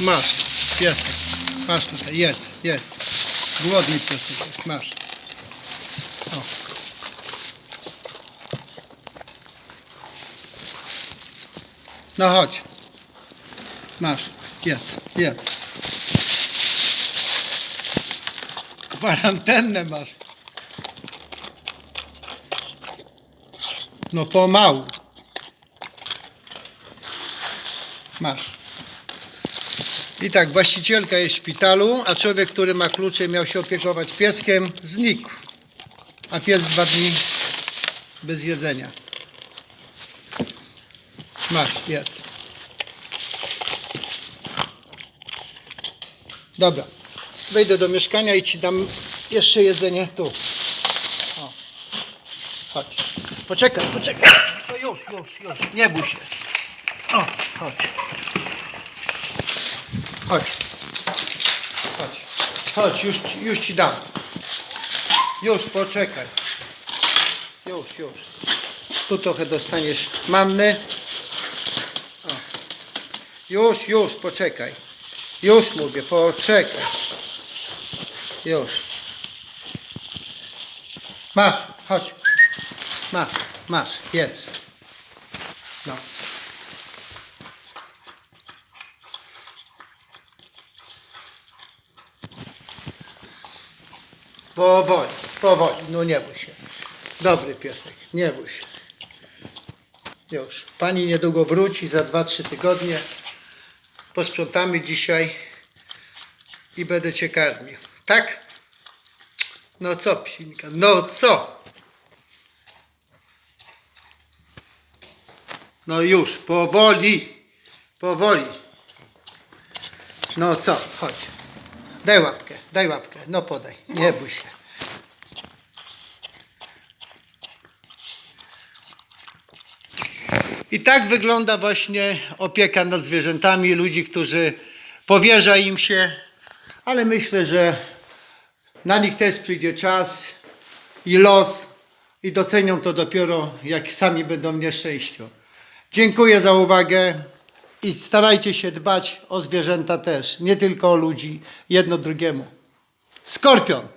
Masz, piesek. Masz tutaj, jedz, jedz. Głodny piesek jest, masz. O. No chodź. Masz, jedz, jedz. Kwarantennę masz. No pomału. Masz. I tak, właścicielka jest w szpitalu, a człowiek, który ma klucze, miał się opiekować pieskiem, znikł. A pies dwa dni bez jedzenia. Masz, jedz. Dobra. Wejdę do mieszkania i ci dam jeszcze jedzenie tu. O. Chodź. Poczekaj, poczekaj. To już, już, już. Nie bój się. O, chodź. Chodź. Chodź. Chodź, już, już ci dam. Już, poczekaj. Już, już. Tu trochę dostaniesz manny. O. Już, już, poczekaj. Już mówię, poczekaj. Już. Masz, chodź. Masz, masz, jedz. No. Powoli, powoli, no nie bój się. Dobry piesek, nie bój się. Już. Pani niedługo wróci, za 2-3 tygodnie. Posprzątamy dzisiaj i będę cię karmił. Tak? No co, psinka? No co? No już, powoli, powoli. No co, chodź. Daj łapkę, daj łapkę, no podaj, nie bój się. I tak wygląda właśnie opieka nad zwierzętami ludzi, którzy powierza im się, ale myślę, że na nich też przyjdzie czas i los i docenią to dopiero jak sami będą w nieszczęściu. Dziękuję za uwagę i starajcie się dbać o zwierzęta też, nie tylko o ludzi, jedno drugiemu. Skorpion!